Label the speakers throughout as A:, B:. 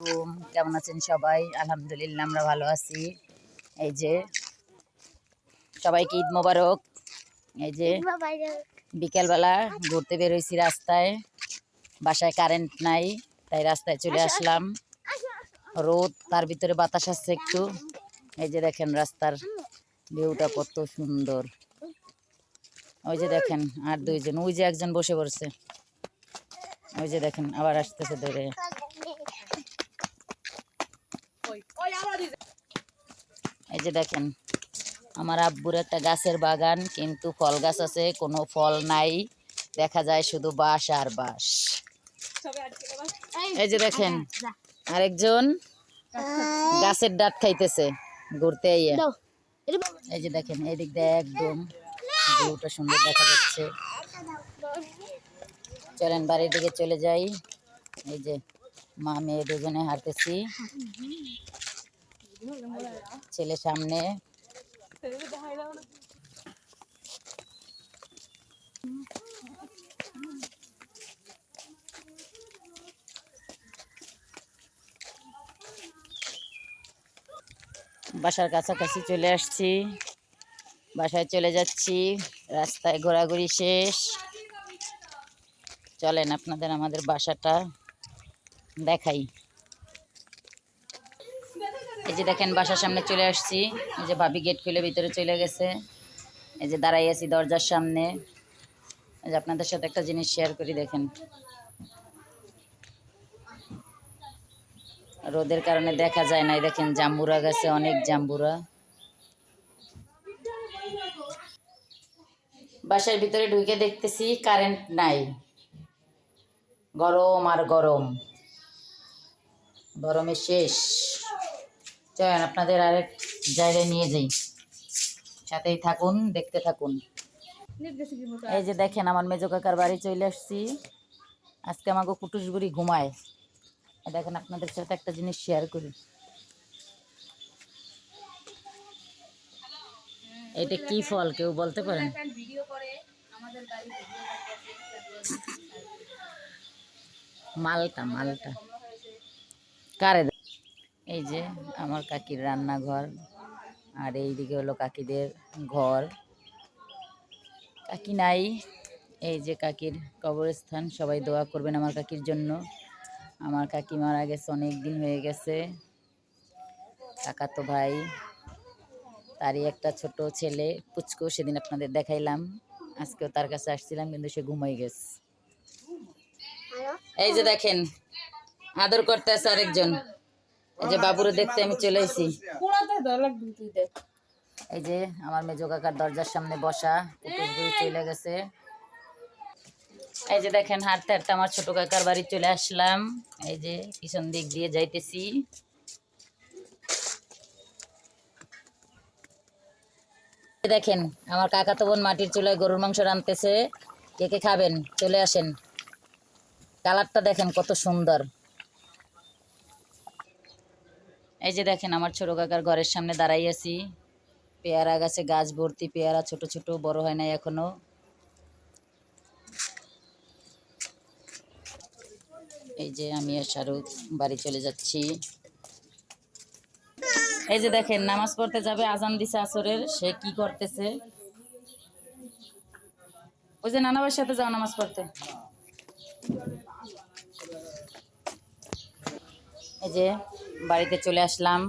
A: আলাইকুম। কেমন আছেন সবাই? আলহামদুলিল্লাহ আমরা ভালো আছি। এই যে সবাইকে ঈদ মোবারক। এই যে বিকেলবেলা ঘুরতে বেরোইছি রাস্তায়। বাসায় কারেন্ট নাই তাই রাস্তায় চলে আসলাম। রোদ তার ভিতরে বাতাস আসছে একটু। এই যে দেখেন রাস্তার ভিউটা কত সুন্দর। ওই যে দেখেন আর দুইজন ওই যে একজন বসে পড়ছে। ওই যে দেখেন আবার আসতেছে ধরে। এই যে দেখেন, আমার আব্বুর একটা গাছের বাগান, কিন্তু ফল গাছ আছে, কোনো ফল নাই। দেখা যায় শুধু বাঁশ আর বাঁশ। এই যে দেখেন, আরেকজন গাছের ডাট খাইতেছে ঘুরতে এই যে দেখেন এই দিক দিয়ে একদম ভিউটা সুন্দর দেখা যাচ্ছে। চলেন বাড়ির দিকে চলে যাই। এই যে মা, মেয়ে দুজনে হাঁটতেছি। ছেলে সামনে। বাসার কাছাকাছি চলে আসছি। বাসায় চলে যাচ্ছি। রাস্তায় ঘোরাঘুরি শেষ। চলেন আপনাদের আমাদের বাসাটা। দেখাই। এই যে দেখেন, বাসার সামনে চলে আসছি। এই যে ভাবি গেট খুলে ভিতরে চলে গেছে। এই যে দাঁড়াই আছি দরজার সামনে। এই যে আপনাদের সাথে একটা জিনিস শেয়ার করি, দেখেন। রোদের কারণে দেখা যায় না দেখেন, জাম্বুরা গেছে, অনেক জাম্বুরা। বাসার ভিতরে ঢুকে দেখতেছি কারেন্ট নাই। গরম আর গরম। গরমে শেষ। চলেন, আপনাদের আরেক জায়গায় নিয়ে যাই। সাথেই থাকুন, দেখতে থাকুন। এই যে দেখেন, আমার মেজো কাকার বাড়ি চলে আসছি। আজকে আমাকে কুটুস বুড়ি ঘুমায় দেখেন, আপনাদের সাথে একটা জিনিস শেয়ার করি। এটা কি ফল, কেউ বলতে পারেন? মালটা মালটা। কারে এই যে আমার কাকির রান্নাঘর, আর এইদিকে হলো কাকিদের ঘর। কাকি নাই, এই যে কাকির কবরস্থান, সবাই দোয়া করবেন আমার কাকির জন্য। আমার কাকি মারা গেছে, অনেক দিন হয়ে গেছে। কাকাতো ভাই, তারই একটা ছোট ছেলে, পুচকু, সেদিন আপনাদের দেখাইলাম। আজকেও তার কাছে আসছিলাম, কিন্তু সে ঘুমাই গেছে। এই যে দেখেন আদর করতে আছে আরেকজন। এই যে বাবুরে দেখতে আমি চলে এসেছি। এই যে আমার মেজো কাকার দরজার সামনে বসা কুকুরগুলো চলে গেছে। এই যে দেখেন হাঁটতে হাঁটতে আমার ছোট কাকার বাড়ি চলে আসলাম। এই যে পিছন দিক দিয়ে যাইতেছি। এই দেখেন আমার কাকা তো বোন মাটির চুলায় গরুর মাংস রাঁধতেছে। কে কে খাবেন? চলে আসেন। কালারটা দেখেন কত সুন্দর। এই যে দেখেন আমার ছোট কাকার ঘরের সামনে দাঁড়াই আছি। পেয়ারা গাছে গাছ ভর্তি, পেয়ারা ছোট ছোট, বড় হয় নাই এখনও। এই যে আমি আর শাহরুখ বাড়ি চলে যাচ্ছি। এই যে দেখেন, নামাজ পড়তে যাবে, আজান দিছে আসরের, সে কি করতেছে? ওই যে নানাবার সাথে যাও নামাজ পড়তে। এই যে বাড়িতে চলে আসলাম।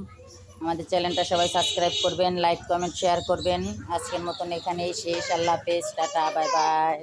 A: আমাদের চ্যানেলটা সবাই সাবস্ক্রাইব করবেন, লাইক, কমেন্ট শেয়ার করবেন। আজকের মতন এখানেই শেষ। আল্লাহ হাফেজ, টাটা, বাই বাই।